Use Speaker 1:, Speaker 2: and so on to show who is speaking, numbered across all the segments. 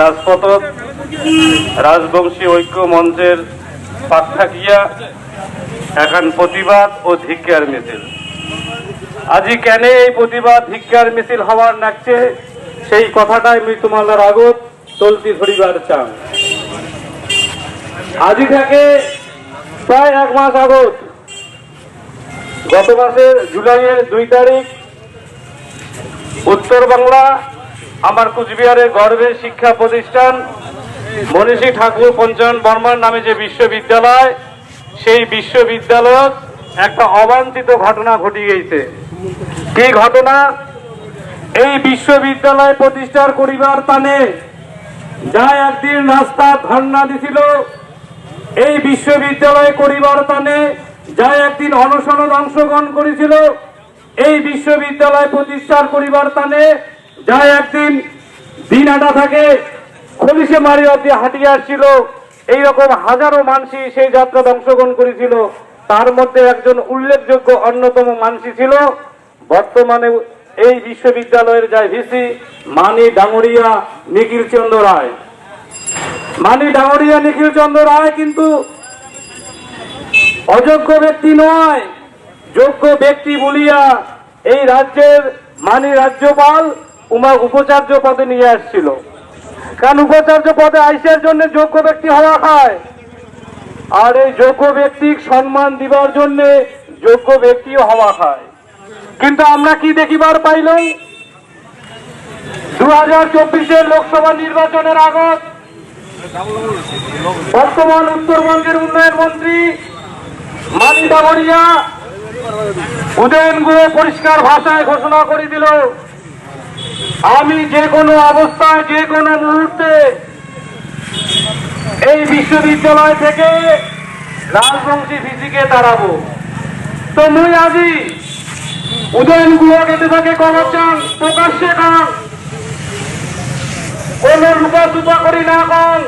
Speaker 1: রাজপথত রাজবংশী ঐক্য মঞ্চের পাক এখন প্রতিবাদ ও ধিক্কার মিছিল। আজি কেন এই প্রতিবাদ, ধিক্কার, মিছিল হওয়ার নাকছে সেই কথাটাই তোমার আগত চলতি ধরিবার চান। আজি থেকে প্রায় এক মাস আগত গত মাসের জুলাইয়ের দুই তারিখ, উত্তর বাংলা আমার কুচবিহারের গর্বের শিক্ষা প্রতিষ্ঠান, মনীষী ঠাকুর পঞ্চায়ন বর্মার নামে যে বিশ্ববিদ্যালয়, সেই বিশ্ববিদ্যালয়ত একটা অবাঞ্ছিত ঘটনা ঘটি গেছে কি ঘটনা? এই বিশ্ববিদ্যালয় প্রতিষ্ঠার করিবার টানে যা একদিন রাস্তা ধর্ণা দিছিল। এই বিশ্ববিদ্যালয় করিবার টানে যা একদিন অনশনত অংশগ্রহণ করেছিল। এই বিশ্ববিদ্যালয় প্রতিষ্ঠার করিবার টানে যা একদিন, দিন আটা থাকে, খলিশে মারি অব্দি হাঁটিয়ে আসছিল। এইরকম হাজারো মানসি সেই যাত্রাতে অংশগ্রহণ করেছিল। তার মধ্যে একজন উল্লেখযোগ্য অন্যতম মানসি ছিল। বর্তমানে এই বিশ্ববিদ্যালয়ের যায় ভিসি মানি ডাঙরিয়া নিখিল চন্দ্র রায়। মানি ডাঙরিয়া নিখিল চন্দ্র রায় কিন্তু অযোগ্য ব্যক্তি নয়। যোগ্য ব্যক্তি বলিয়া এই রাজ্যের মানি রাজ্যপাল উমা উপাচার্য পদে নিয়ে আসছিল। কারণ উপাচার্য পদে আইসের জন্য যোগ্য ব্যক্তি হওয়া খায় আর এই যোগ্য ব্যক্তিক সম্মান দিবার জন্য যোগ্য ব্যক্তিও হওয়া খায় কিন্তু আমরা কি দেখিবার পাইলাম? দু হাজার চব্বিশের লোকসভা নির্বাচনের আগত বর্তমান উত্তরবঙ্গের উন্নয়ন মন্ত্রী মানি ডাবরিয়া উদয়ন গুহ পরিষ্কার ভাষায় ঘোষণা করে দিল। আমি যে কোনো অবস্থায়, যে কোনো মুহূর্তে এই বিশ্ববিদ্যালয় থেকে রাজবংশী ভিসিকে দাঁড়াবো তো মুই আজি উদয়ন কেটে থাকে কমাচান প্রকাশ্যে কান কোন লুকা চুপা করি না কন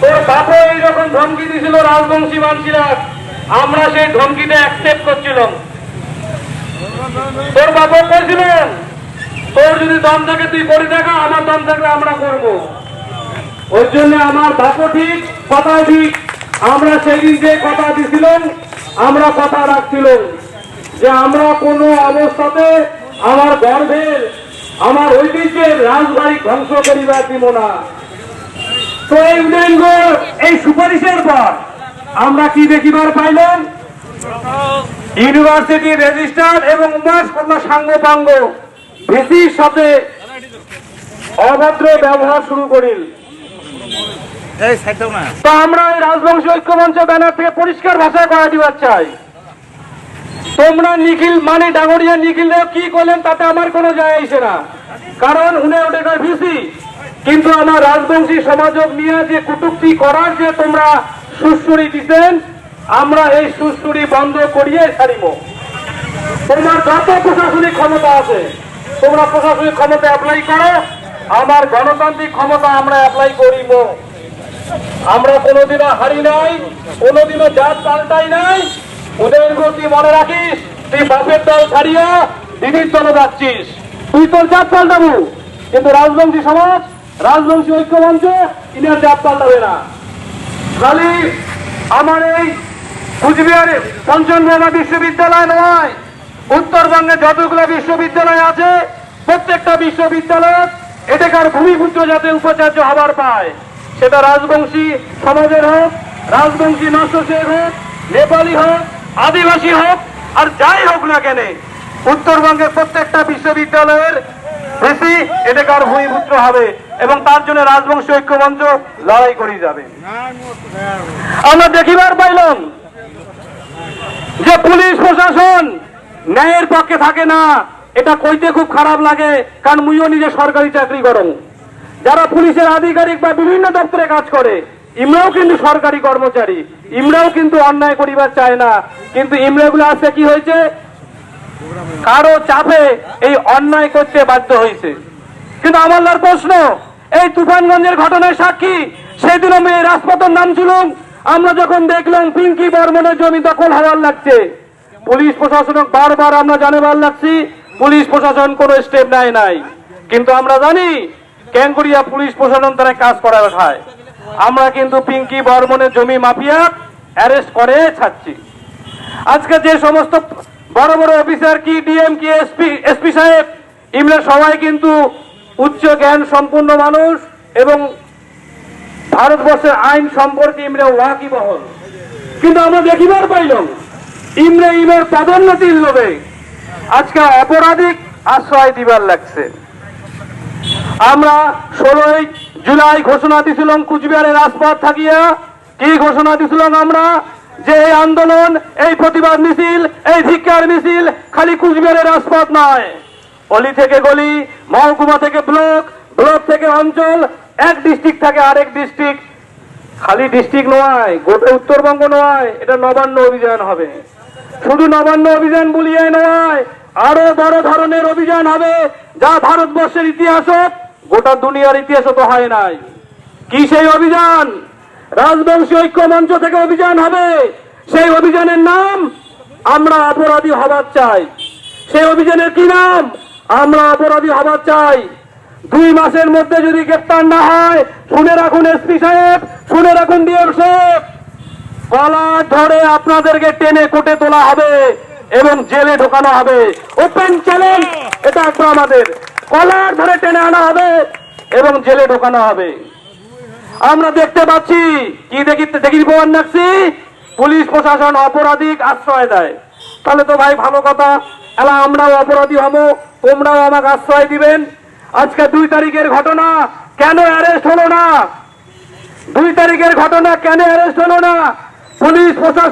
Speaker 1: তোর বাপে এইরকম ধমকি দিছিল রাজবংশী মানসিরা আমরা সেই ধমকিটা অ্যাকসেপ্ট করছিলাম। তোর বাবা করেছিলেন তোর যদি দম থাকে, তুই করে দেখা, আমার দম থাকলে আমরা করব। ওই জন্য আমার বাপও ঠিক কথা ঠিক। আমরা সেদিন যে কথা দিছিলাম, আমরা কথা রাখছিলাম যে আমরা কোনো অবস্থাতে আমার গর্ভের আমার ঐতিহ্যের রাজবাড়ি ধ্বংস করিবার দিব না। তো এই উদয়ঙ্গ এই সুপারিশের পর আমরা কি দেখিবার পাইলাম? ইউনিভার্সিটি রেজিস্টার এবং উমাস কন্যা সাঙ্গ ভিসির সাথে অভদ্র ব্যবহার শুরু করিল। তো আমরা এই রাজবংশী ঐক্যমঞ্চ ব্যানার থেকে পরিষ্কার ভাষায় করা দিবার চাই। তোমরা নিখিল মানে ডাঙরিয়া নিখিল কি করলেন তাতে আমার কোনো যায় আসে না। কারণ উনি ওটা ভিসি। কিন্তু আমার রাজবংশী সমাজক নিয়ে যে কুটুক্তি করার যে তোমরা সুশ্রুরি দিতেন আমরা এই সুশ্রুরি বন্ধ করিয়ে ছাড়িব। তোমার যত প্রশাসনিক ক্ষমতা আছে তোমরা প্রশাসনিক ক্ষমতা অ্যাপ্লাই করো, আমার গণতান্ত্রিক ক্ষমতা আমরা অ্যাপ্লাই করিব। আমরা কোনোদিনও হারি নাই, কোনোদিনও জাত পাল্টাই নাই। ওদের তুই মনে রাখিস? তুই বাপের দল ছাড়িয়া দিদির দলে যাচ্ছিস। তুই তোর জাত পাল্টাবো। কিন্তু রাজবংশী সমাজ, রাজবংশী ঐক্য মঞ্চ ইনার জাত পাল্টাবে না। খালি আমার এই কুচবিহারে পঞ্চমবাবা বিশ্ববিদ্যালয় নয়। উত্তরবঙ্গে যতগুলো বিশ্ববিদ্যালয় আছে, প্রত্যেকটা বিশ্ববিদ্যালয় এটাকার ভূমিপুত্র যাতে উপাচার্য হবার পায়, সেটা রাজবংশী সমাজের হোক, রাজবংশী নশ্বশের হোক, নেপালি হোক, আদিবাসী হোক, আর যাই হোক না কেন উত্তরবঙ্গের প্রত্যেকটা বিশ্ববিদ্যালয়ের বেশি এটাকার ভূমিপুত্র হবে এবং তার জন্য রাজবংশী ঐক্যমঞ্চ লড়াই করে যাবে। আমরা দেখিবার পাইলাম যে পুলিশ প্রশাসন ন্যায়ের পক্ষে থাকে না। এটা কইতে খুব খারাপ লাগে, কারণ মুইও নিজে সরকারি চাকরি করো। যারা পুলিশের আধিকারিক বা বিভিন্ন দপ্তরে কাজ করে, ইমরাও কিন্তু সরকারি কর্মচারী, ইমরাও কিন্তু অন্যায় করিবার চায় না। কিন্তু ইমরাগুলো আসতে কি হয়েছে? কারও চাপে এই অন্যায় করতে বাধ্য হয়েছে কিন্তু আমার প্রশ্ন, এই তুফানগঞ্জের ঘটনায় সাক্ষী? সেদিন আমি এই রাজপথের নাম ছিলাম আমরা যখন দেখলাম পিঙ্কি বর্মনের জমি দখল হওয়ার লাগছে। পুলিশ প্রশাসনক বারবার আমরা জানাবার লাগছি, পুলিশ প্রশাসন কোনো স্টেপ নেয় নাই। কিন্তু আমরা জানি ক্যাঙ্গুরিয়া পুলিশ প্রশাসন তারা কাজ করা খায়। আমরা কিন্তু পিঙ্কি বর্মনের জমি মাফিয়া অ্যারেস্ট করে ছাড়ছি। আজকে যে সমস্ত বড় বড় অফিসার কি ডিএম কি এসপি এসপি সাহেব ইমরা সবাই কিন্তু উচ্চ জ্ঞান সম্পূর্ণ মানুষ এবং ভারতবর্ষের আইন সম্পর্কে ইমরা ওয়াকি বহল কিন্তু আমরা দেখিবার পাইলাম ইমরে ইমের পদোন্নতির লোভে আজকে অপরাধিক আশ্রয় দিবার লাগছে। আমরা ষোলোই জুলাই ঘোষণা দিছিলাম কুচবিহারের রাজপথ থাকিয়া। কি ঘোষণা দিছিলাম আমরা? যে এই আন্দোলন, এই প্রতিবাদ মিছিল, এই ধিক্কার মিছিল খালি কুচবিহারের রাজপথ নয়। অলি থেকে গলি, মহকুমা থেকে ব্লক ব্লক থেকে অঞ্চল, এক ডিস্ট্রিক্ট থাকে আরেক ডিস্ট্রিক্ট। খালি ডিস্ট্রিক্ট নয়, গোটা উত্তরবঙ্গ নয়। এটা নবান্ন অভিযান হবে। শুধু নবান্ন অভিযান বলিয়ে নয়, আরও বড় ধরনের অভিযান হবে যা ভারতবর্ষের ইতিহাস গোটা দুনিয়ার ইতিহাস তো হয় নাই। কি সেই অভিযান? রাজবংশী ঐক্য মঞ্চ থেকে অভিযান হবে। সেই অভিযানের নাম আমরা অপরাধী হবার চাই। সেই অভিযানের কি নাম? আমরা অপরাধী হবার চাই। দুই মাসের মধ্যে যদি গ্রেপ্তার না হয়, শুনে রাখুন এসপি সাহেব, শুনে রাখুন ডিএম সাহেব। গলা ধরে আপনাদেরকে টেনে কোটে তোলা হবে এবং জেলে ঢোকানো হবে। ওপেন চ্যালেঞ্জ এটা একটা আমাদের। কলার ধরে টেনে আনা হবে এবং জেলে ঢোকানো হবে। আমরা দেখতে পাচ্ছি, কি দেখি দেখি প্রমাণ রাখছি পুলিশ প্রশাসন অপরাধিক আশ্রয় দেয়। তাহলে তো ভাই ভালো কথা। এলা আমরাও অপরাধী হব, তোমরাও আমাকে আশ্রয় দিবেন। আজকে দুই তারিখের ঘটনা, কেন অ্যারেস্ট হলো না? দুই তারিখের ঘটনা, কেন অ্যারেস্ট হলো না? পুলিশ প্রশাসন